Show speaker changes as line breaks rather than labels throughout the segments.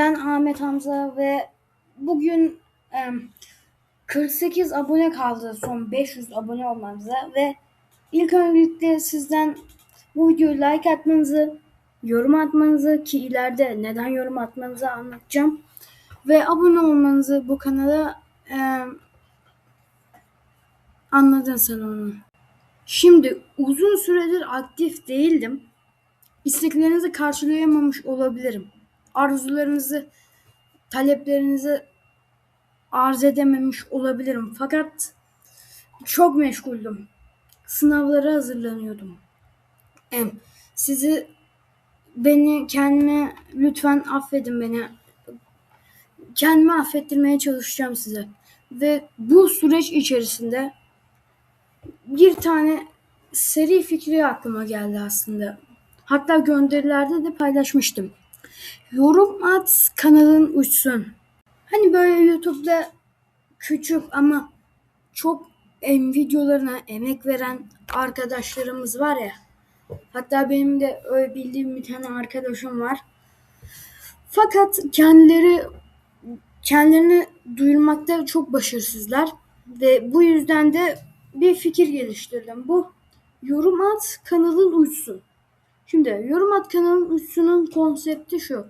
Ben Ahmet Hamza ve bugün em, 48 abone kaldı son 500 abone olmamıza ve ilk öncelikle sizden bu videoyu like atmanızı, yorum atmanızı ki ileride neden yorum atmanızı anlatacağım ve abone olmanızı bu kanala anladın sen onu. Şimdi uzun süredir aktif değildim. İsteklerinizi karşılayamamış olabilirim. Arzularınızı, taleplerinizi arz edememiş olabilirim. Fakat çok meşguldüm. Sınavlara hazırlanıyordum. Em, sizi beni kendime lütfen affedin beni. Kendimi affettirmeye çalışacağım size. Ve bu süreç içerisinde bir tane seri fikri aklıma geldi aslında. Hatta gönderilerde de paylaşmıştım. Yorum at kanalın uçsun. Hani böyle YouTube'da küçük ama çok em videolarına emek veren arkadaşlarımız var ya. Hatta benim de öyle bildiğim bir tane arkadaşım var. Fakat kendileri kendilerini duyurmakta çok başarısızlar ve bu yüzden de bir fikir geliştirdim. Bu yorum at kanalın uçsun. Şimdi yorum at kanalın uçsunun konsepti şu.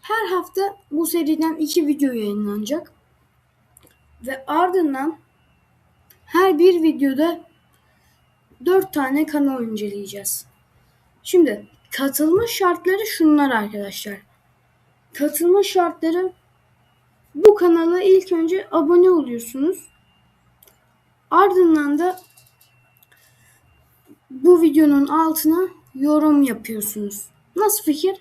Her hafta bu seriden iki video yayınlanacak. Ve ardından her bir videoda dört tane kanal inceleyeceğiz. Şimdi katılma şartları şunlar arkadaşlar. Katılma şartları bu kanala ilk önce abone oluyorsunuz. Ardından da bu videonun altına yorum yapıyorsunuz. Nasıl fikir?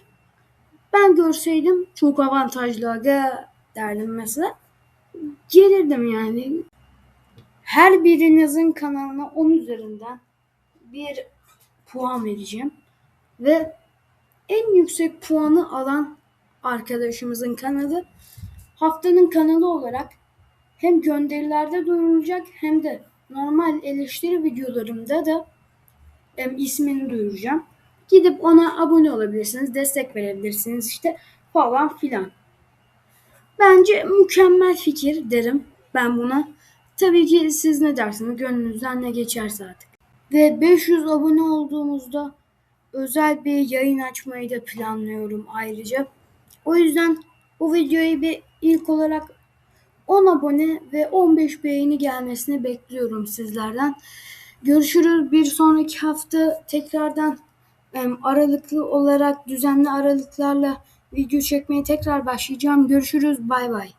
Ben görseydim çok avantajlı aga derdim mesela. Gelirdim yani. Her birinizin kanalına 10 üzerinden bir puan vereceğim. Ve en yüksek puanı alan arkadaşımızın kanalı haftanın kanalı olarak hem gönderilerde duyurulacak hem de normal eleştiri videolarımda da em, ismini duyuracağım. Gidip ona abone olabilirsiniz, destek verebilirsiniz işte falan filan. Bence mükemmel fikir derim ben buna. Tabii ki siz ne dersiniz, gönlünüzden ne geçerse artık. Ve 500 abone olduğumuzda özel bir yayın açmayı da planlıyorum ayrıca. O yüzden bu videoyu bir ilk olarak 10 abone ve 15 beğeni gelmesini bekliyorum sizlerden. Görüşürüz bir sonraki hafta tekrardan aralıklı olarak düzenli aralıklarla video çekmeye tekrar başlayacağım. Görüşürüz bay bay.